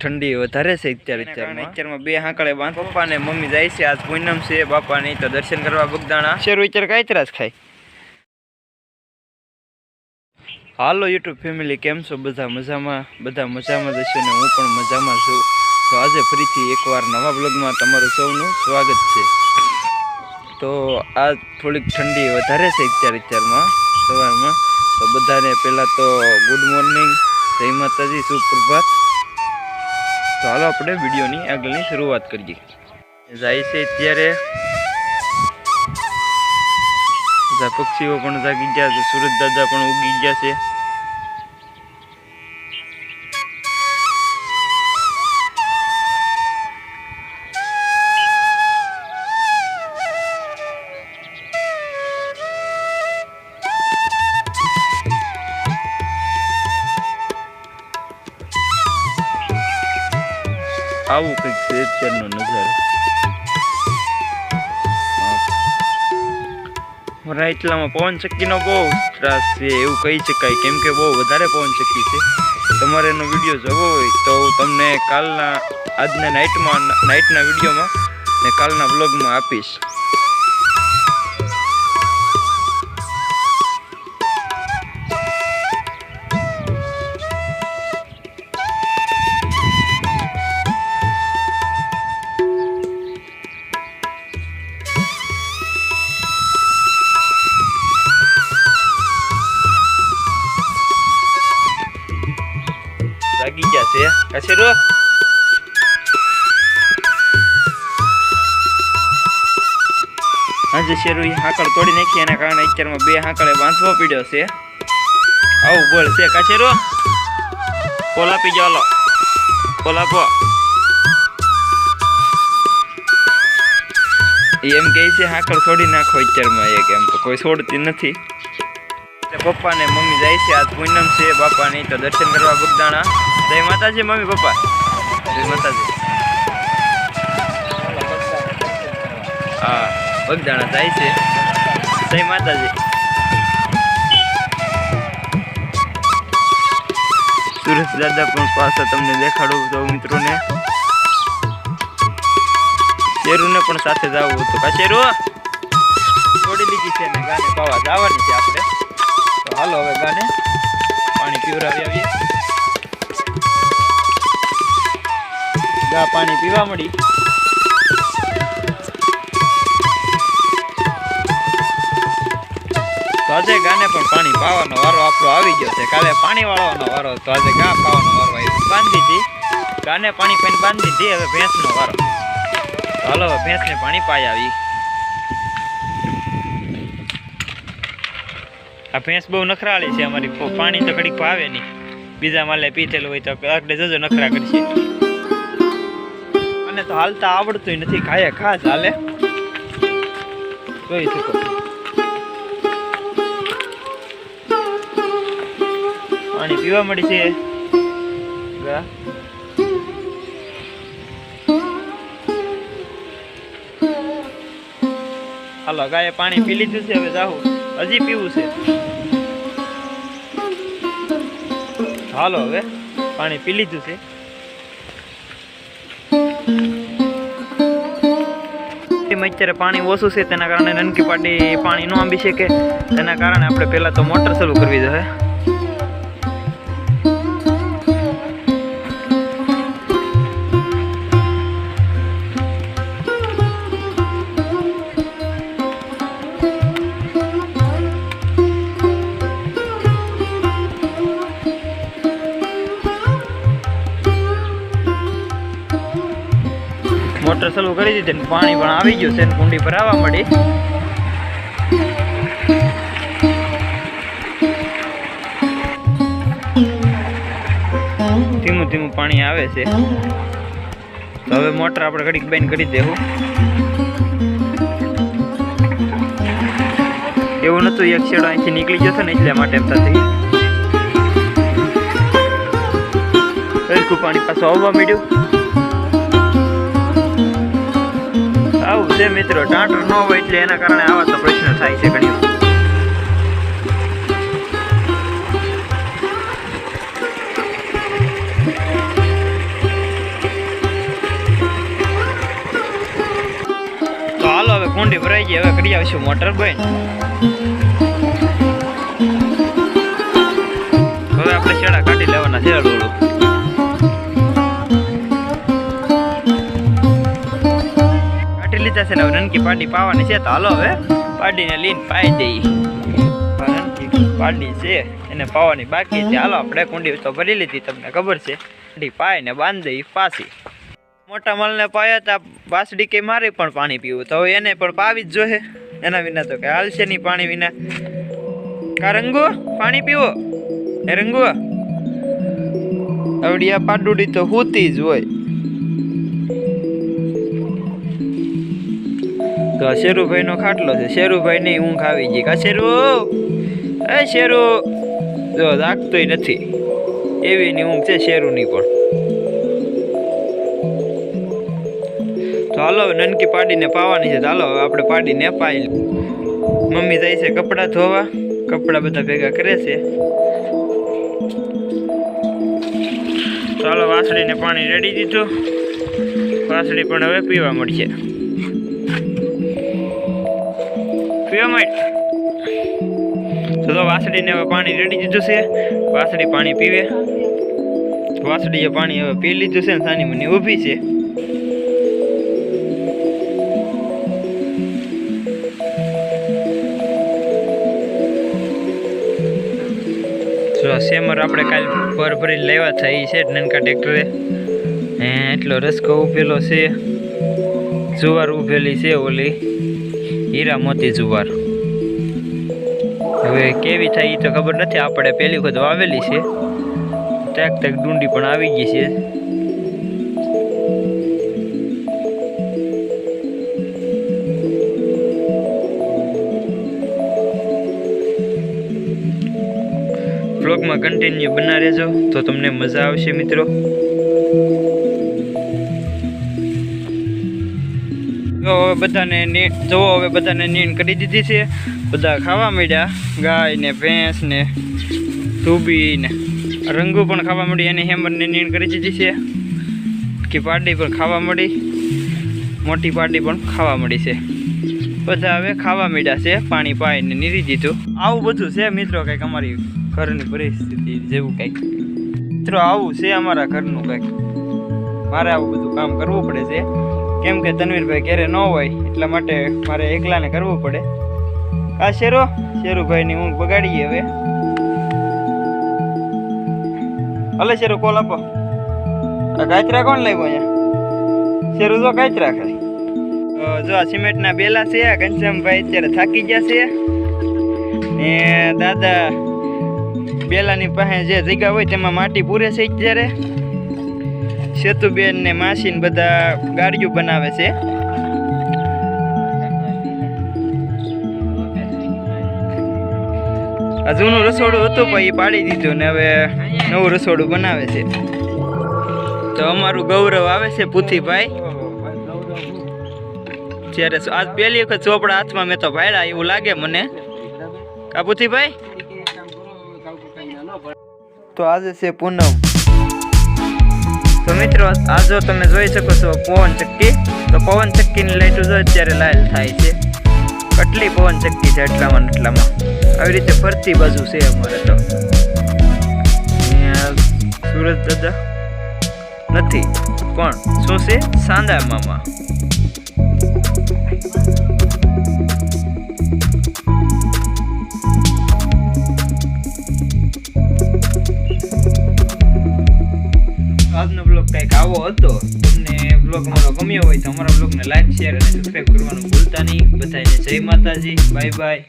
ઠંડી વધારે છે અત્યારે અત્યારમાં. અત્યારમાં બે હાંકળે બાંધ. પપ્પા ને મમ્મી જાય છે આજ પૂનમ છે બાપા ની તો દર્શન કરવા બગદાણા. શેર વિચાર કઈ ત્રાસ ખાય? હાલો યુટ્યુબ ફેમિલી કેમ છો બધા મજામાં? બધા મજામાં જ હશો ને હું પણ મજામાં છું. તો આજે ફરીથી એકવાર નવા બ્લોગમાં તમારું સૌનું સ્વાગત છે. તો આ થોડીક ઠંડી વધારે છે અત્યારે અત્યારમાં સવારમાં. તો બધાને પહેલાં તો ગુડ મોર્નિંગ જય માતાજી સુપ્રભાત. હાલો આપણે વિડીયોની આગળની શરૂઆત કરીએ. જાય છે અત્યારે. પક્ષીઓ પણ જાગી ગયા છે. સુરત દાદા પણ ઉગી ગયા છે. આવું કંઈક છે અત્યારનો નજારો. રાયતલામાં પવન ચક્કીનો બહુ ત્રાસ છે, એવું કહી શકાય. કેમ કે બહુ વધારે પવન ચક્કી છે. તમારે એનો વીડિયો જોવો હોય તો હું તમને કાલના, આજના નાઇટમાં નાઇટના વિડીયોમાં ને કાલના બ્લોગમાં આપીશ. છે કશેરો આજે શેરુ ઈ હાકળ તોડી નાખી, એના કારણે અત્યારમાં બે હાકળે બાંધવો પડ્યો છે. આવું બોલ, છે કશેરો પોલા પી જાઓ, લો. પોલા પો ઈ એમ કહે છે, હાકળ છોડી નાખો અત્યારમાં એક એમ. કોઈ છોડતી નથી. પપ્પા ને મમ્મી જાય છે આજ પૂનમ છે બાપા નહીં તો દર્શન કરવા બગદાણા. જય માતાજી, મમ્મી, પપ્પા. જય માતાજી. હા, બગદાણા જાય છે. જય માતાજી. સુરેશ દાદા પણ પાછા તમને દેખાડું તો મિત્રોને. ચેરુને પણ સાથે જવું હતું. કા શેરુ? છોડી લીધી છે ને, ગાને પાવા જવાની છે આપણે. તો હાલો હવે ગાને પાણી પીવરાવી આવીએ. ગા પાણી પીવા મળી. આજે ગાને પણ પાણી પાવાનો વારો આપણો આવી ગયો છે. કાલે પાણી વાળવાનો વારો તો આજે ગા પાવાનો વારો આવ્યો બાંધી હતી ગાને પાણી પાઈને બાંધી હતી હવે ભેંસનો વારો. હાલો ભેંસને પાણી પાઈ આવી. આ ભેંસ બહુ નખરાળી છે અમારી. પાણી તો ઘડીક ભાવે નહીં. બીજા માલે પીધેલું હોય તો આગળ જજો નખરા કરશે અને તો હાલતા આવડતું નથી. ખાય ખાસ હાલે જોઈ શકો પાણી પીવા મળી છે. હાલો, ગાયે પાણી પી લીધું છે, હવે જાહું. હજી પીવું છે. હાલો, હવે પાણી પી લીધું છે. એમાં અત્યારે પાણી ઓછું છે, તેના કારણે નનકી પાટી પાણી ન આંબી શકે. તેના કારણે આપણે પહેલા તો મોટર ચાલુ કરવી જોઈએ. ચાલુ કરી દીધી પાણી પણ આવી ગયું છે ને પર આવવા મળી ધીમું ધીમું પાણી આવે છે. તો હવે મોટર આપણે ઘડીક બેન કરી દેવું. એવું નતું, એક શેડો અહીંથી નીકળી જશે ને એટલા માટે પાણી પાછું આવવા માંડ્યું. આવું છે મિત્રો, ટાટર ન હોય એટલે એના કારણે આવા તો પ્રશ્નો થાય છે ઘણી હાલો, હવે કુંડી ભરાઈ ગઈ, હવે કરી આવીશું મોટર બંધ. હવે આપણે છેડા કાઢી લેવાના છે હળવું. છે ને રનકી પાડી પાવાની છે તો હાલો હવે પાડીને લઈને પાઈ દઈ રનકી પાડી છે એને પાવાની બાકી છે. હાલો, આપણે કુંડી તો ભરી લીધી, તમને ખબર છે. પાડી પાઈને બાંધી દઈ પાછી. મોટા મલને પાયા તા, બાસડી કે મારે પણ પાણી પીવું. તો એને પણ પાવી જ જોઈએ. એના વિના તો કે હાલશે નહીં પાણી વિના. કા રંગુ, પાણી પીવો? એ રંગુ. આવડી પાડુડી તો હોતી જ હોય. તો આ શેરુભાઈ નો ખાટલો છે. શેરુભાઈ ની ઊંઘ આવી ગઈ. કા શેરુ? એ શેરુ. જો જાગતોય નથી. એવી એની ઊંઘ છે શેરુની પણ. તો હાલો નનકી પાડીને પાવાની છે. તો હાલો આપણે પાડીને પાઈ મમ્મી જાય છે કપડાં ધોવા. કપડાં બધા ભેગા કરે છે. ચાલો વાસળીને પાણી રેડી દીધું. વાસળી પણ હવે પીવા મળશે. પીવા તો વાસળીને હવે પાણી રેડી દીધું છે. વાસળી પાણી પીવે. વાસળીએ પાણી હવે પી લીધું છે સાની મની ઊભી છે. સેમર આપણે કાલ ભર ભરી લેવા થઈ છે નનકા ટ્રેક્ટરે. એટલો રસકો ઉભેલો છે. જુવાર ઉભેલી છે ઓલી. હીરા મોતી જુવાર. હવે કેવી થાય એ તો ખબર નથી, આપણે પહેલી વખત વાવેલી છે. ટેક ટેક ડુંડી પણ આવી ગઈ છે. બ્લોગમાં કન્ટિન્યુ બના રહેજો, તો તમને મજા આવશે મિત્રો. હવે બધાને જોવો હવે બધાને નીણ કરી દીધી છે. બધા ખાવા મળ્યા ગાય ને ભેંસ ને ધૂબી ને રંગુ પણ ખાવા મળી એને હેમરને નીણ કરી દીધી છે. કે પાડી પણ ખાવા મળી. મોટી પાડી પણ ખાવા મળી છે. બધા હવે ખાવા મળ્યા છે. પાણી પાઈને નીરી દીધું. આવું બધું છે મિત્રો કંઈક અમારી ઘરની પરિસ્થિતિ જેવું કંઈક. મિત્રો, આવું છે અમારા ઘરનું કંઈક. મારે આવું બધું કામ કરવું પડે છે. કેમ કે તનવીરભાઈ ઘેરે ન હોય, એટલા માટે મારે એકલાને કરવું પડે. આ શેરો? શેરુભાઈની ઊંઘ બગાડીએ હવે. હલે શેરુ કોલ આપો. આ કાચરા કોણ લાવ્યો અહીંયા? શેરુ, જો કાચરા તો જો આ સિમેન્ટના બેલા છે ઘનશ્યામભાઈ અત્યારે થાકી ગયા છે. ને દાદા બેલાની પાસે જે જગ્યા હોય તેમાં માટી પૂરે છે અત્યારે. સેતુબેન ને માસી ને બધા ગાડીઓ બનાવે છે. જૂનું રસોડું હતું, પણ એ પાડી દીધું ને હવે નવું રસોડું બનાવે છે. તો અમારું ગૌરવ આવે છે પુથીભાઈ. જ્યારે આજ પહેલી વખત ચોપડા હાથમાં મેં તો ભાડ્યા એવું લાગે મને. કા પુથીભાઈ? તો આજે છે પૂનમ. તો મિત્રો, આ જો તમે જોઈ શકો છો, પવન ચક્કી. તો પવન ચક્કીની લાઈટો જો અત્યારે લાલ થાય છે. આટલી પવન ચક્કી છે એટલામાં એટલામાં. આવી રીતે ફરતી બાજુ છે અમારે તો. સુરત દાદા નથી, પણ શું છે? સાંદા મામા ગમ્યો હોય તો અમારા બ્લોગને લાઈક શેર અને સબસ્ક્રાઈબ કરવાનું ભૂલતા નહીં. બધાને જય માતાજી. Bye bye